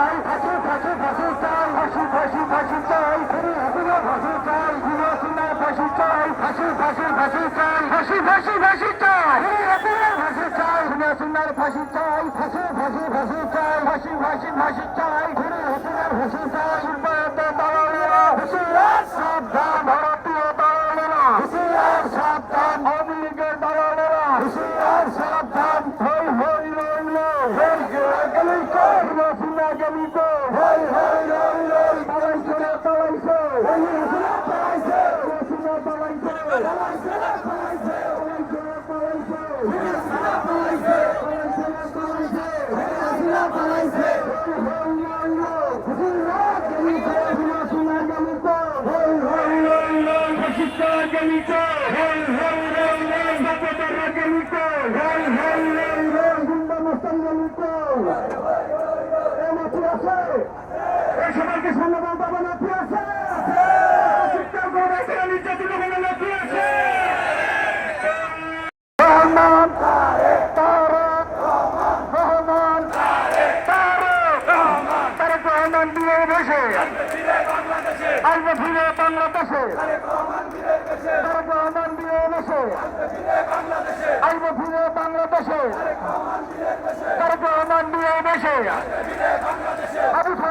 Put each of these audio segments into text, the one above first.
চাই ফাঁসি ফাঁসি ফাঁসি চাই ফাঁসি ফাঁসি ফাঁসি চাই ফেরি হাসিনা ফাঁসি চাই ফিরে হাসিনা ফাঁসি চাই ফাঁসি ফাঁসি ফাঁসি চাই ফাঁসি ফাঁসি ফাঁসি চাই ফেরি হাসিনা ফাঁসি চাই ফিরে হাসিনার ফাঁসি চাই ফাঁসি ফাঁসি ফাঁসি চাই ফাঁসি ফাঁসি ফাঁসি চাই ফেরি হাসিনার ফাঁসি চাই পালাইছে রে পালাইছে রহমান তারেক রহমান তারেক রহমান দিয়ে বসে আসবে ফিরে বাংলাদেশে তারেক রহমান দিয়ে বসে বাংলাদেশে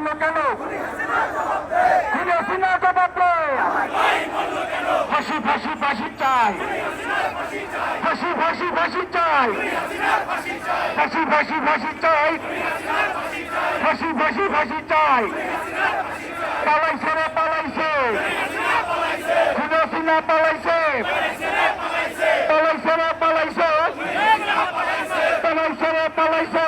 মরল কেন? খুলে সিনা জবাব দেয়। ফাঁসি ফাঁসি ফাঁসি চাই। ফাঁসি ফাঁসি ফাঁসি চাই। ফাঁসি ফাঁসি ফাঁসি চাই। ফাঁসি ফাঁসি ফাঁসি চাই। পালাইছে রে, পালাইছে। পালাইছে। পালাইছে।